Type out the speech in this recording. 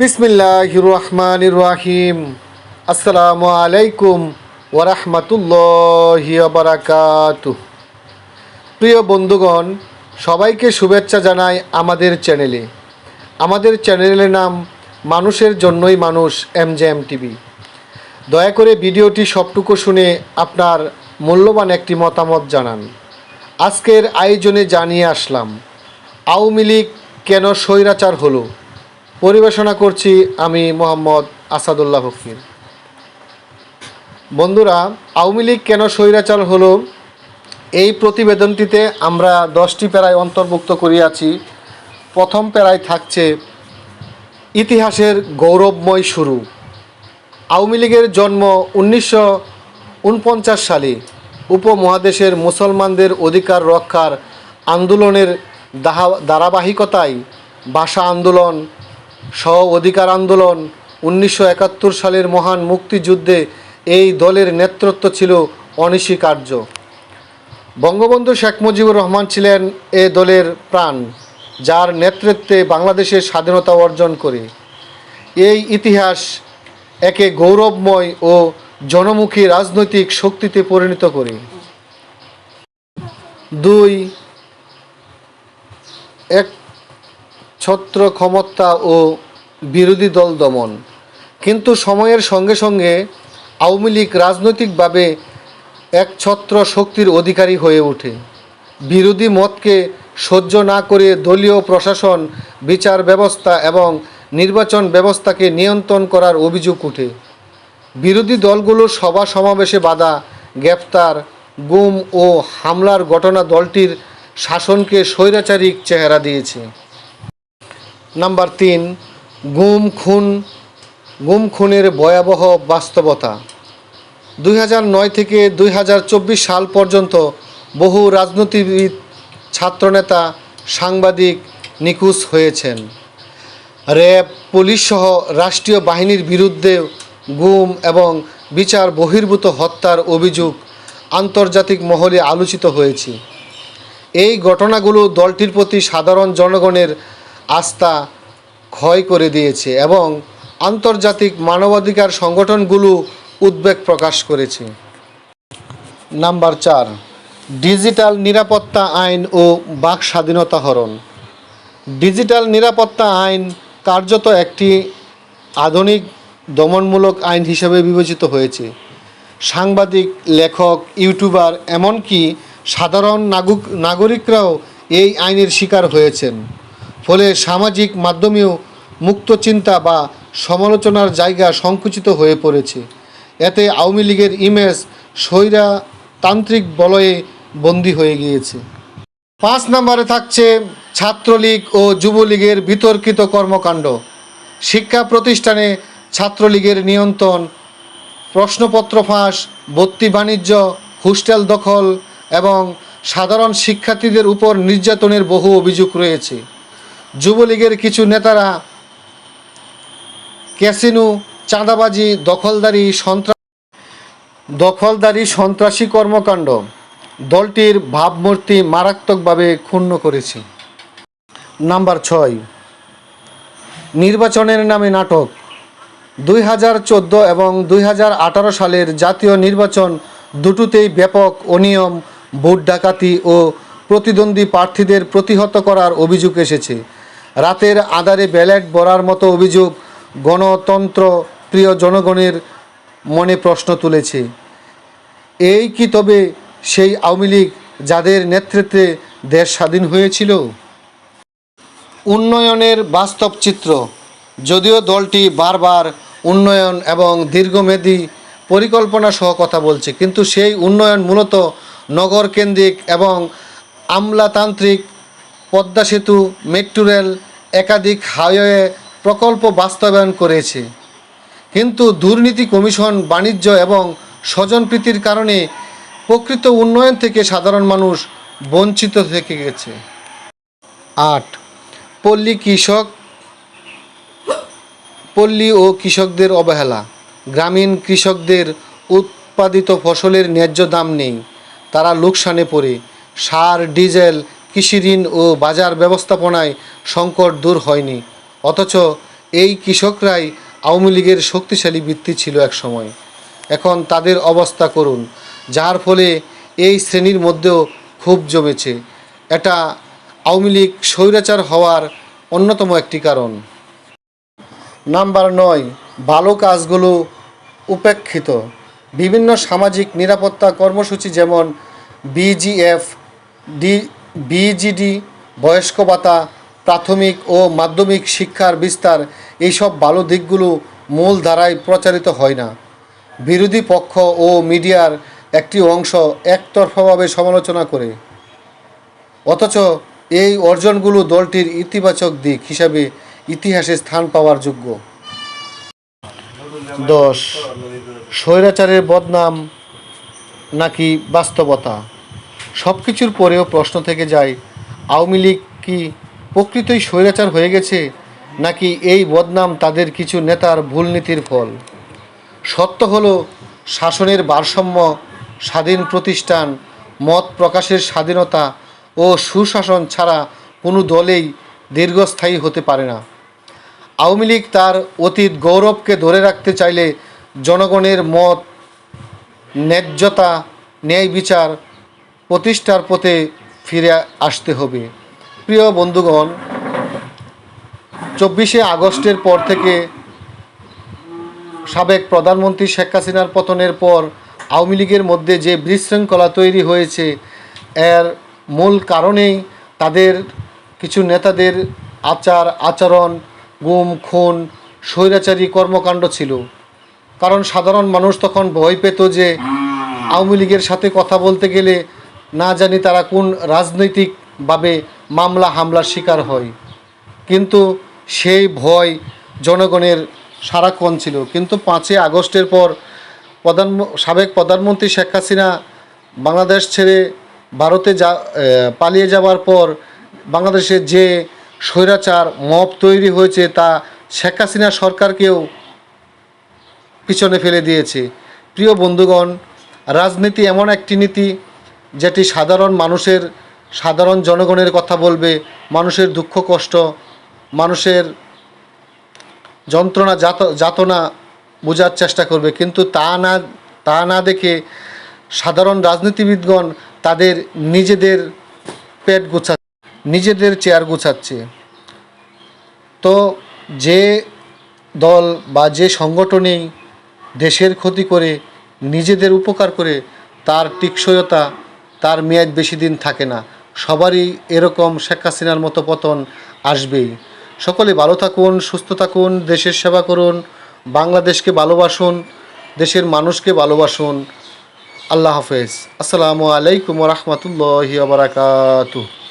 বিসমিল্লাহ রহমান রাহিম। আসসালামু আলাইকুম ওরহমতুল্লাহি বারাকাত প্রিয় বন্ধুগণ, সবাইকে শুভেচ্ছা জানাই আমাদের চ্যানেলে। আমাদের চ্যানেলের নাম মানুষের জন্যই মানুষ এম জে এম টিভি। দয়া করে ভিডিওটি সবটুকু শুনে আপনার মূল্যবান একটি মতামত জানান। আজকের আয়োজনে জানিয়ে আসলাম, আওয়ামী লীগ কেন স্বৈরাচার হলো? পরিবেশনা করছি আমি মোহাম্মদ আসাদুল্লাহ ফকির। বন্ধুরা, আওয়ামী লীগ কেন স্বৈরাচার হলো? এই প্রতিবেদনটিতে আমরা দশটি প্যারায় অন্তর্ভুক্ত করিয়াছি। প্রথম প্যারায় থাকছে ইতিহাসের গৌরবময় শুরু। আওয়ামী লীগের জন্ম উনিশশো উনপঞ্চাশ সালে। উপমহাদেশের মুসলমানদের অধিকার রক্ষার আন্দোলনের দাহা- ধারাবাহিকতায় ভাষা আন্দোলন সহ অধিকার আন্দোলন উনিশশো একাত্তর সালের মহান মুক্তিযুদ্ধে এই দলের নেতৃত্ব ছিল অনস্বীকার্য। বঙ্গবন্ধু শেখ মুজিবুর রহমান ছিলেন এ দলের প্রাণ, যার নেতৃত্বে বাংলাদেশের স্বাধীনতা অর্জন করে। এই ইতিহাস একে গৌরবময় ও জনমুখী রাজনৈতিক শক্তিতে পরিণত করে। দুই, এক ছত্র ক্ষমতা ও বিরোধী দল দমন। কিন্তু সময়ের সঙ্গে সঙ্গে আওয়ামী লীগ রাজনৈতিকভাবে এক ছত্র শক্তির অধিকারী হয়ে ওঠে। বিরোধী মতকে সহ্য না করে দলীয় প্রশাসন, বিচার ব্যবস্থা এবং নির্বাচন ব্যবস্থাকে নিয়ন্ত্রণ করার অভিযোগ ওঠে। বিরোধী দলগুলোর সভা সমাবেশে বাধা, গ্রেপ্তার, গুম ও হামলার ঘটনা দলটির শাসনকে স্বৈরাচারিক চেহারা দিয়েছে। নাম্বার তিন গুম খুন, গুম খুনের ভয়াবহ বাস্তবতা। দুই নয় থেকে দুই হাজার চব্বিশ সাল পর্যন্ত বহু রাজনীতিবিদ, ছাত্রনেতা, সাংবাদিক নিখোঁজ হয়েছেন। র্যাব পুলিশসহ রাষ্ট্রীয় বাহিনীর বিরুদ্ধে গুম এবং বিচার বহির্ভূত হত্যার অভিযোগ আন্তর্জাতিক মহলে আলোচিত হয়েছে। এই ঘটনাগুলো দলটির প্রতি সাধারণ জনগণের আস্থা ক্ষয় করে দিয়েছে এবং আন্তর্জাতিক মানবাধিকার সংগঠনগুলো উদ্বেগ প্রকাশ করেছে। নাম্বার চার, ডিজিটাল নিরাপত্তা আইন ও বাক স্বাধীনতা হরণ। ডিজিটাল নিরাপত্তা আইন কার্যত একটি আধুনিক, দমনমূলক আইন হিসেবে বিবেচিত হয়েছে। সাংবাদিক, লেখক, ইউটিউবার এমনকি সাধারণ নাগরিকরাও এই আইনের শিকার হয়েছেন। ফলে সামাজিক মাধ্যমেও মুক্ত চিন্তা বা সমালোচনার জায়গা সংকুচিত হয়ে পড়েছে। এতে আওয়ামী লীগের ইমেজ স্বৈরাতান্ত্রিক বলয়ে বন্দী হয়ে গিয়েছে। পাঁচ নম্বরে থাকছে ছাত্রলীগ ও যুবলীগের বিতর্কিত কর্মকাণ্ড। শিক্ষা প্রতিষ্ঠানে ছাত্রলীগের নিয়ন্ত্রণ, প্রশ্নপত্র ফাঁস, ভর্তি বাণিজ্য, হোস্টেল দখল এবং সাধারণ শিক্ষার্থীদের উপর নির্যাতনের বহু অভিযোগ রয়েছে। যুবলীগের কিছু নেতারা ক্যাসিনো, চাঁদাবাজি, দখলদারি সন্ত্রাস দখলদারি, সন্ত্রাসী কর্মকাণ্ড দলটির ভাবমূর্তি মারাত্মকভাবে ক্ষুণ্ণ করেছে। নাম্বার ছয়, নির্বাচনের নামে নাটক। দুই হাজার চোদ্দ এবং দুই হাজার আঠারো সালের জাতীয় নির্বাচন দুটোতেই ব্যাপক অনিয়ম, ভোট ডাকাতি ও প্রতিদ্বন্দ্বী প্রার্থীদের প্রতিহত করার অভিযোগ এসেছে। রাতের আধারে ব্যালট ভরার মতো অভিযোগ গণতন্ত্র প্রিয় জনগণের মনে প্রশ্ন তুলেছে। এই কি তবে সেই আওয়ামী লীগ যাদের নেতৃত্বে দেশ স্বাধীন হয়েছিল? উন্নয়নের বাস্তব চিত্র। যদিও দলটি বারবার উন্নয়ন এবং দীর্ঘমেয়াদী পরিকল্পনা সহ কথা বলছে, কিন্তু সেই উন্নয়ন মূলত নগর কেন্দ্রিক এবং আমলাতান্ত্রিক পদ্মা সেতু, মেট্রো রেল একাধিক হাইওয়ে প্রকল্প বাস্তবায়ন করেছে। কিন্তু দুর্নীতি কমিশন বাণিজ্য এবং স্বজনপ্রীতির কারণে প্রকৃত উন্নয়ন থেকে সাধারণ মানুষ বঞ্চিত থেকে গেছে। আট, পল্লী কৃষক, পল্লী ও কৃষকদের অবহেলা। গ্রামীণ কৃষকদের উৎপাদিত ফসলের ন্যায্য দাম নেই। তারা লোকসানে পড়ে। সার, ডিজেল কৃষি ঋণ ও বাজার ব্যবস্থাপনায় সংকট দূর হয়নি। অথচ এই কৃষকরাই আওয়ামী লীগের শক্তিশালী ভিত্তি ছিল এক সময় এখন তাদের অবস্থা করুন, যার ফলে এই শ্রেণির মধ্যেও খুব জমেছে। এটা আওয়ামী লীগ স্বৈরাচার হওয়ার অন্যতম একটি কারণ। নাম্বার নয়, ভালো কাজগুলো উপেক্ষিত। বিভিন্ন সামাজিক নিরাপত্তা কর্মসূচি যেমন বিজিএফ, ডি বিজিডি বয়স্ক ভাতা, প্রাথমিক ও মাধ্যমিক শিক্ষার বিস্তার, এইসব ভালো দিকগুলো মূল ধারায় প্রচারিত হয় না। বিরোধী পক্ষ ও মিডিয়ার একটি অংশ একতরফাভাবে সমালোচনা করে। অথচ এই অর্জনগুলো দলটির ইতিবাচক দিক হিসাবে ইতিহাসে স্থান পাওয়ার যোগ্য। দশ, স্বৈরাচারের বদনাম নাকি বাস্তবতা? সব কিছুর পরেও প্রশ্ন থেকে যায়, আওয়ামী লীগ কি প্রকৃতই স্বৈরাচার হয়ে গেছে, নাকি এই বদনাম তাদের কিছু নেতার ভুল নীতির ফল? সত্য হলো, শাসনের ভারসাম্য, স্বাধীন প্রতিষ্ঠান, মত প্রকাশের স্বাধীনতা ও সুশাসন ছাড়া কোনো দলেই দীর্ঘস্থায়ী হতে পারে না। আওয়ামী লীগ তার অতীত গৌরবকে ধরে রাখতে চাইলে জনগণের মত, ন্যায্যতা, ন্যায় বিচার প্রতিষ্ঠার পথে ফিরে আসতে হবে। প্রিয় বন্ধুগণ, চব্বিশে আগস্টের পর থেকে সাবেক প্রধানমন্ত্রী শেখ হাসিনার পতনের পর আওয়ামী লীগের মধ্যে যে বিশৃঙ্খলা তৈরি হয়েছে, এর মূল কারণেই তাদের কিছু নেতাদের আচার, আচরণ, গুম, খুন, স্বৈরাচারী কর্মকাণ্ড ছিল। কারণ সাধারণ মানুষ তখন ভয় পেত যে আওয়ামী লীগের সাথে কথা বলতে গেলে না জানি তারা কোন রাজনৈতিকভাবে মামলা, হামলার শিকার হয়। কিন্তু সেই ভয় জনগণের সারাক্ষণ ছিল। কিন্তু পাঁচই আগস্টের পর প্রধান, সাবেক প্রধানমন্ত্রী শেখ হাসিনা বাংলাদেশ ছেড়ে ভারতে যা পালিয়ে যাওয়ার পর বাংলাদেশের যে স্বৈরাচার মপ তৈরি হয়েছে তা শেখ হাসিনা সরকারকেও পিছনে ফেলে দিয়েছে। প্রিয় বন্ধুগণ, রাজনীতি এমন একটি নীতি যেটি সাধারণ মানুষের, সাধারণ জনগণের কথা বলবে, মানুষের দুঃখ, কষ্ট, মানুষের যন্ত্রণা যাত যাতনা বোঝার চেষ্টা করবে। কিন্তু তা না তা না দেখে সাধারণ রাজনীতিবিদগণ তাদের নিজেদের পেট গোছা, নিজেদের চেয়ার গুছাচ্ছে। তো যে দল বা যে সংগঠনেই দেশের ক্ষতি করে, নিজেদের উপকার করে, তার টিকসইতা তার মেয়াদ বেশি দিন থাকে না। সবারই এরকম শেখ হাসিনার মতো পতন আসবেই। সকলে ভালো থাকুন, সুস্থ থাকুন, দেশের সেবা করুন, বাংলাদেশকে ভালোবাসুন, দেশের মানুষকে ভালোবাসুন। আল্লাহ হাফেজ। আসসালামু আলাইকুম রহমতুল্লাহ বারাকাতুহ।